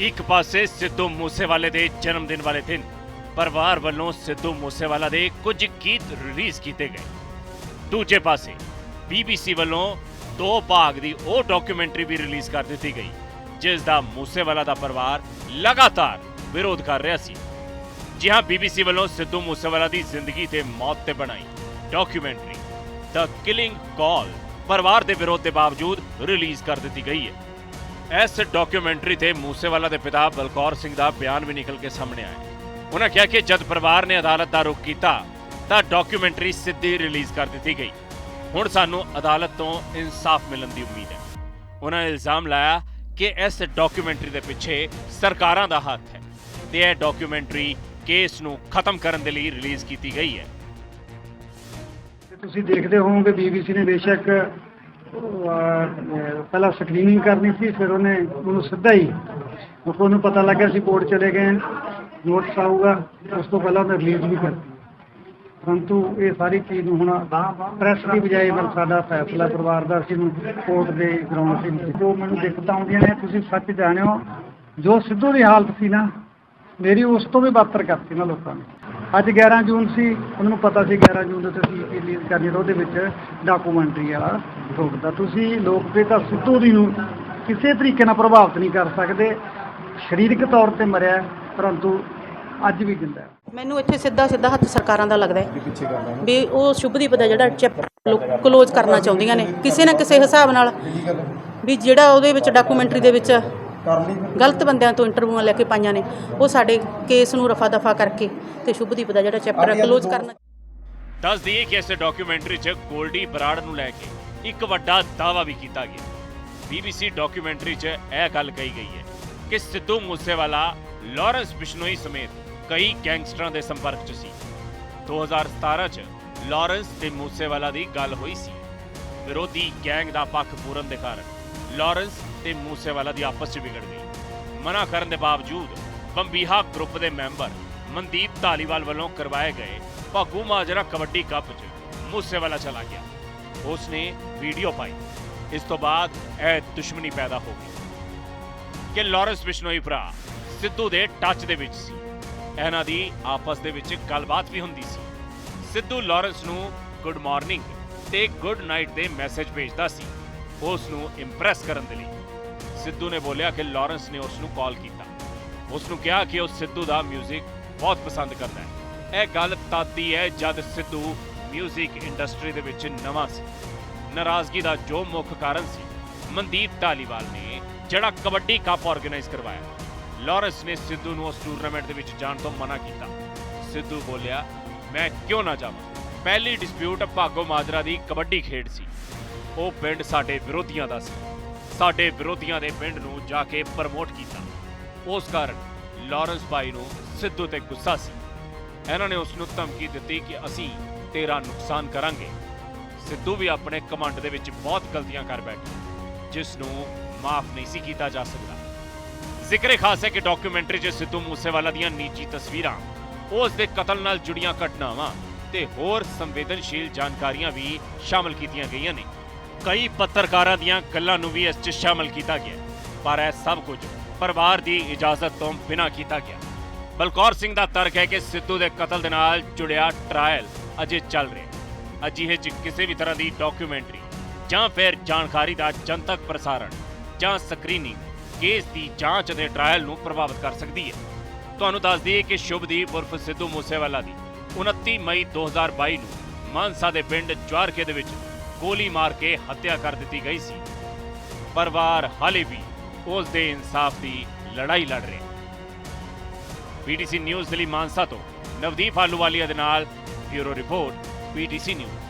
ਇੱਕ ਪਾਸੇ ਸਿੱਧੂ ਮੂਸੇਵਾਲੇ ਦੇ ਜਨਮ ਦਿਨ ਵਾਲੇ ਦਿਨ ਪਰਿਵਾਰ ਵੱਲੋਂ ਸਿੱਧੂ ਮੂਸੇਵਾਲਾ ਦੇ ਕੁਝ ਗੀਤ ਰਿਲੀਜ਼ ਕੀਤੇ ਗਏ ਦੂਜੇ ਪਾਸੇ BBC ਵੱਲੋਂ ਦੋ ਭਾਗ ਦੀ ਉਹ ਡਾਕੂਮੈਂਟਰੀ ਵੀ ਰਿਲੀਜ਼ ਕਰ ਦਿੱਤੀ ਗਈ ਜਿਸ ਦਾ ਮੂਸੇਵਾਲਾ ਦਾ ਪਰਿਵਾਰ ਲਗਾਤਾਰ ਵਿਰੋਧ ਕਰ ਰਿਹਾ ਸੀ ਜੀ ਹਾਂ BBC ਵੱਲੋਂ ਸਿੱਧੂ ਮੂਸੇਵਾਲਾ ਦੀ ਜ਼ਿੰਦਗੀ ਤੇ ਮੌਤ ਤੇ ਬਣਾਈ ਡਾਕੂਮੈਂਟਰੀ ਦ ਕਿਲਿੰਗ ਕਾਲ ਪਰਿਵਾਰ ਦੇ ਵਿਰੋਧ ਦੇ ਬਾਵਜੂਦ ਰਿਲੀਜ਼ ਕਰ ਦਿੱਤੀ ਗਈ ਹੈ ਇਸ ਡਾਕੂਮੈਂਟਰੀ ਤੇ ਮੂਸੇਵਾਲਾ ਦੇ ਪਿਤਾ ਬਲਕੌਰ ਸਿੰਘ ਦਾ ਬਿਆਨ ਵੀ ਨਿਕਲ ਕੇ ਸਾਹਮਣੇ ਆਇਆ ਉਹਨਾਂ ਕਿਹਾ ਕਿ ਜਦ ਪਰਿਵਾਰ ਨੇ ਅਦਾਲਤ ਦਾ ਰੁਖ ਕੀਤਾ, ਤਾਂ ਡਾਕੂਮੈਂਟਰੀ ਸਿੱਧੀ ਰਿਲੀਜ਼ ਕਰ ਦਿੱਤੀ ਗਈ। ਹੁਣ ਸਾਨੂੰ ਅਦਾਲਤ ਤੋਂ ਇਨਸਾਫ ਮਿਲਣ ਦੀ ਉਮੀਦ ਹੈ। ਉਹਨਾਂ ਨੇ ਇਲਜ਼ਾਮ ਲਾਇਆ ਕਿ ਇਸ ਡਾਕੂਮੈਂਟਰੀ ਦੇ ਪਿੱਛੇ ਸਰਕਾਰਾਂ ਦਾ ਹੱਥ ਹੈ ਤੇ ਇਹ ਡਾਕੂਮੈਂਟਰੀ ਕੇਸ ਨੂੰ ਖਤਮ ਕਰਨ ਦੇ ਲਈ ਰਿਲੀਜ਼ ਕੀਤੀ ਗਈ ਹੈ। ਤੁਸੀਂ ਦੇਖਦੇ ਹੋਵੋਗੇ ਬੀਬੀਸੀ ਨੇ ਬੇਸ਼ੱਕ ਪਹਿਲਾਂ ਸਕਰੀਨਿੰਗ ਕਰਨੀ ਸੀ, ਫਿਰ ਉਹਨੇ ਉਹਨੂੰ ਸਿੱਧਾ ਹੀ ਕਿਉਂਕਿ ਉਹਨੂੰ ਪਤਾ ਲੱਗਿਆ ਸੀ ਕੋਰਟ ਚਲੇ ਗਏ ਨੋਟਿਸ ਆਊਗਾ, ਉਸ ਤੋਂ ਪਹਿਲਾਂ ਉਹਨੇ ਰਿਲੀਜ਼ ਵੀ ਕਰਤੀ। ਪਰੰਤੂ ਇਹ ਸਾਰੀ ਚੀਜ਼ ਨੂੰ ਹੁਣ ਪ੍ਰੈਸ ਦੀ ਬਜਾਏ ਪਰ ਸਾਡਾ ਫੈਸਲਾ ਪਰਿਵਾਰ ਦਾ ਅਸੀਂ ਨੂੰ ਕੋਰਟ ਦੇ ਗਰਾਊਂਡ ਤੇ ਜੋ ਮੈਨੂੰ ਦਿੱਕਤਾਂ ਆਉਂਦੀਆਂ ਨੇ, ਤੁਸੀਂ ਸੱਚ ਜਾਣਿਓ, ਜੋ ਸਿੱਧੂ ਦੀ ਹਾਲਤ ਸੀ ਨਾ ਮੇਰੀ ਉਸ ਤੋਂ ਵੀ ਬਦਤਰ ਕਰਤੀ ਨਾ ਲੋਕਾਂ ਨੇ। ਅੱਜ 11 ਜੂਨ ਸੀ ਉਹਨਾਂ ਨੂੰ ਪਤਾ ਸੀ 11 ਜੂਨ ਦੇ ਤੁਸੀਂ ਰਿਲੀਜ਼ ਕਰਨੀ ਤਾਂ ਉਹਦੇ ਵਿੱਚ ਡਾਕੂਮੈਂਟਰੀ ਵਾਲਾ ਠੋਕਦਾ ਤੁਸੀਂ ਲੋਕਪ੍ਰਿਅਤਾ ਸਿੱਧੂ ਦੀ ਨੂੰ ਕਿਸੇ ਤਰੀਕੇ ਨਾਲ ਪ੍ਰਭਾਵਿਤ ਨਹੀਂ ਕਰ ਸਕਦੇ। ਸਰੀਰਕ ਤੌਰ ਤੇ ਮਰਿਆ ਪਰੰਤੂ ਅੱਜ ਵੀ ਜਿੰਦਾ ਮੈਨੂੰ ਇੱਥੇ ਸਿੱਧਾ ਸਿੱਧਾ ਹੱਥ ਸਰਕਾਰਾਂ ਦਾ ਲੱਗਦਾ ਹੈ ਵੀ ਉਹ ਸ਼ੁਭਦੀਪ ਦਾ ਜਿਹੜਾ ਚੈਪਟਰ ਕਲੋਜ਼ ਕਰਨਾ ਚਾਹੁੰਦੀਆਂ ਨੇ ਕਿਸੇ ਨਾ ਕਿਸੇ ਹਿਸਾਬ ਨਾਲ। ਵੀ ਜਿਹੜਾ ਉਹਦੇ ਵਿੱਚ ਡਾਕੂਮੈਂਟਰੀ ਦੇ ਵਿੱਚ ਗਲਤ ਬੰਦਿਆਂ ਤੋਂ ਇੰਟਰਵਿਊਆਂ ਲੈ ਕੇ ਪਾਈਆਂ ਨੇ। ਉਹ ਸਾਡੇ ਕੇਸ ਨੂੰ ਰਫਾ ਦਫਾ ਕਰਕੇ ਤੇ ਸ਼ੁਭਦੀਪ ਦਾ ਜਿਹੜਾ ਚੈਪਟਰ ਕਲੋਜ਼ ਕਰਨਾ। ਦੱਸ ਦਈਏ ਕਿ ਇਸ ਡਾਕੂਮੈਂਟਰੀ 'ਚ ਗੋਲਡੀ ਬਰਾੜ ਨੂੰ ਲੈ ਕੇ ਇੱਕ ਵੱਡਾ ਦਾਅਵਾ ਵੀ ਕੀਤਾ ਗਿਆ। BBC ਡਾਕੂਮੈਂਟਰੀ 'ਚ ਇਹ ਗੱਲ ਕਹੀ ਗਈ ਹੈ ਕਿ ਸਿੱਧੂ ਮੂਸੇਵਾਲਾ ਲਾਰੈਂਸ ਬਿਸ਼ਨੋਈ ਸਮੇਤ ਕਈ ਗੈਂਗਸਟਰਾਂ ਦੇ ਸੰਪਰਕ 'ਚ ਸੀ। 2017 'ਚ ਲਾਰੈਂਸ ਤੇ ਮੂਸੇਵਾਲਾ ਦੀ ਗੱਲ ਹੋਈ ਸੀ। ਵਿਰੋਧੀ ਗੈਂਗ ਦਾ ਪੱਖ ਪੂਰਨ ਦੇ ਕਾਰਨ ਲਾਰੈਂਸ ਤੇ ਮੂਸੇਵਾਲਾ ਦੀ ਆਪਸ 'ਚ ਵਿਗੜ ਗਈ। ਮਨਾ ਕਰਨ ਦੇ ਬਾਵਜੂਦ ਬੰਬੀਹਾ ਗਰੁੱਪ ਦੇ ਮੈਂਬਰ ਮਨਦੀਪ ਧਾਲੀਵਾਲ ਵੱਲੋਂ ਕਰਵਾਏ ਗਏ ਭਾਗੂ ਮਾਜਰਾ ਕਬੱਡੀ ਕੱਪ 'ਚ ਮੂਸੇਵਾਲਾ ਚਲਾ ਗਿਆ। ਉਸ ਨੇ ਵੀਡੀਓ ਪਾਈ। ਇਸ ਤੋਂ ਬਾਅਦ ਇਹ ਦੁਸ਼ਮਣੀ ਪੈਦਾ ਹੋ ਗਈ ਕਿ ਲਾਰੈਂਸ ਬਿਸ਼ਨੋਈ ਭਰਾ ਸਿੱਧੂ ਦੇ ਟੱਚ ਦੇ ਵਿੱਚ ਸੀ। ਇਹਨਾਂ ਦੀ ਆਪਸ ਦੇ ਵਿੱਚ ਗੱਲਬਾਤ ਵੀ ਹੁੰਦੀ ਸੀ। ਸਿੱਧੂ ਲਾਰੈਂਸ ਨੂੰ ਗੁੱਡ ਮਾਰਨਿੰਗ ਤੇ ਗੁੱਡ ਨਾਈਟ ਦੇ ਮੈਸੇਜ ਭੇਜਦਾ ਸੀ। ਉਸ ਨੂੰ ਇੰਪ੍ਰੈਸ ਕਰਨ ਦੇ ਲਈ ਸਿੱਧੂ ਨੇ ਬੋਲਿਆ ਕਿ ਲਾਰੈਂਸ ਨੇ ਉਸ ਨੂੰ ਕਾਲ ਕੀਤਾ ਉਸ ਨੂੰ ਕਿਹਾ ਕਿ ਉਹ ਸਿੱਧੂ ਦਾ 뮤직 ਬਹੁਤ ਪਸੰਦ ਕਰਦਾ ਹੈ ਇਹ ਗੱਲ ਤਾਦੀ ਹੈ ਜਦ ਸਿੱਧੂ 뮤직 ਇੰਡਸਟਰੀ ਦੇ ਵਿੱਚ ਨਵਾਂ ਸੀ ਨਾਰਾਜ਼ਗੀ ਦਾ ਜੋ ਮੁੱਖ ਕਾਰਨ ਸੀ ਮਨਦੀਪ ਢਾਲੀਵਾਲ ਨੇ ਜਿਹੜਾ ਕਬੱਡੀ ਕੱਪ ਆਰਗੇਨਾਈਜ਼ ਕਰਵਾਇਆ ਲਾਰੈਂਸ ਨੇ ਸਿੱਧੂ ਨੂੰ ਉਸ ਟੂਰਨਾਮੈਂਟ ਦੇ ਵਿੱਚ ਜਾਣ ਤੋਂ ਮਨਾ ਕੀਤਾ ਸਿੱਧੂ ਬੋਲਿਆ ਮੈਂ ਕਿਉਂ ਨਾ ਜਾਵਾਂ ਪਹਿਲੀ ਡਿਸਪਿਊਟ ਭਾਗੋ ਮਾਜਰਾ ਦੀ ਕਬੱਡੀ ਖੇਡ ਸੀ ਉਹ ਪਿੰਡ ਸਾਡੇ ਵਿਰੋਧੀਆਂ ਦਾ ਸੀ। ਸਾਡੇ ਵਿਰੋਧੀਆਂ ਦੇ ਪਿੰਡ ਨੂੰ ਜਾ ਕੇ ਪ੍ਰਮੋਟ ਕੀਤਾ। ਉਸ ਕਾਰਨ ਲਾਰੈਂਸ ਭਾਈ ਨੂੰ ਸਿੱਧੂ ਤੇ ਗੁੱਸਾ ਸੀ। ਇਹਨਾਂ ਨੇ ਉਸ ਨੂੰ ਧਮਕੀ ਦਿੱਤੀ ਕਿ ਅਸੀਂ ਤੇਰਾ ਨੁਕਸਾਨ ਕਰਾਂਗੇ। ਸਿੱਧੂ ਵੀ ਆਪਣੇ ਕਮੰਡ ਦੇ ਵਿੱਚ ਬਹੁਤ ਗਲਤੀਆਂ ਕਰ ਬੈਠਾ, ਜਿਸ ਨੂੰ ਮਾਫ ਨਹੀਂ ਸੀ ਕੀਤਾ ਜਾ ਸਕਦਾ। ਜ਼ਿਕਰ ਖਾਸ ਹੈ ਕਿ ਡਾਕੂਮੈਂਟਰੀ 'ਚ ਸਿੱਧੂ ਮੂਸੇਵਾਲਾ ਦੀਆਂ ਨਿੱਜੀ ਤਸਵੀਰਾਂ, ਉਸ ਦੇ ਕਤਲ ਨਾਲ ਜੁੜੀਆਂ ਘਟਨਾਵਾਂ ਤੇ ਹੋਰ ਸੰਵੇਦਨਸ਼ੀਲ ਜਾਣਕਾਰੀਆਂ ਵੀ ਸ਼ਾਮਲ ਕੀਤੀਆਂ ਗਈਆਂ ਨੇ। ਕਈ ਪੱਤਰਕਾਰਾਂ ਦੀਆਂ ਗੱਲਾਂ ਨੂੰ ਵੀ ਇਸ 'ਚ ਸ਼ਾਮਲ ਕੀਤਾ ਗਿਆ। ਪਰ ਇਹ ਸਭ ਕੁਝ ਪਰਿਵਾਰ ਦੀ ਇਜਾਜ਼ਤ ਤੋਂ ਬਿਨਾਂ ਕੀਤਾ ਗਿਆ। ਬਲਕੌਰ ਸਿੰਘ ਦਾ ਤਰਕ ਹੈ ਕਿ ਸਿੱਧੂ ਦੇ ਕਤਲ ਦੇ ਨਾਲ ਜੁੜਿਆ ਟ੍ਰਾਇਲ ਅਜੇ ਚੱਲ ਰਿਹਾ ਅਜਿਹੇ 'ਚ ਕਿਸੇ ਵੀ ਤਰ੍ਹਾਂ ਦੀ ਡਾਕੂਮੈਂਟਰੀ ਜਾਂ ਫਿਰ ਜਾਣਕਾਰੀ ਦਾ ਜਨਤਕ ਪ੍ਰਸਾਰਣ ਜਾਂ ਸਕਰੀਨਿੰਗ ਕੇਸ ਦੀ ਜਾਂਚ ਅਤੇ ਟ੍ਰਾਇਲ ਨੂੰ ਪ੍ਰਭਾਵਿਤ ਕਰ ਸਕਦੀ ਹੈ। ਤੁਹਾਨੂੰ ਦੱਸ ਦਈਏ ਕਿ ਸ਼ੁਭਦੀਪ ਉਰਫ ਸਿੱਧੂ ਮੂਸੇਵਾਲਾ ਦੀ 29 ਮਈ 2022 ਨੂੰ ਮਾਨਸਾ ਦੇ ਪਿੰਡ ਜਵਾਰਕੇ ਦੇ ਵਿੱਚ ਗੋਲੀ ਮਾਰ ਕੇ ਹੱਤਿਆ ਕਰ ਦਿੱਤੀ ਗਈ ਸੀ। ਪਰਿਵਾਰ ਹਾਲੇ ਵੀ ਉਸ ਦੇ ਇਨਸਾਫ ਦੀ ਲੜਾਈ ਲੜ ਰਿਹਾ ਹੈ। ਪੀਟੀਸੀ ਨਿਊਜ਼ ਦੇ ਲਈ ਮਾਨਸਾ ਤੋਂ ਨਵਦੀਪ ਆਲੂਵਾਲੀਆ ਦੇ ਨਾਲ ਬਿਊਰੋ ਰਿਪੋਰਟ, ਪੀਟੀਸੀ ਨਿਊਜ਼।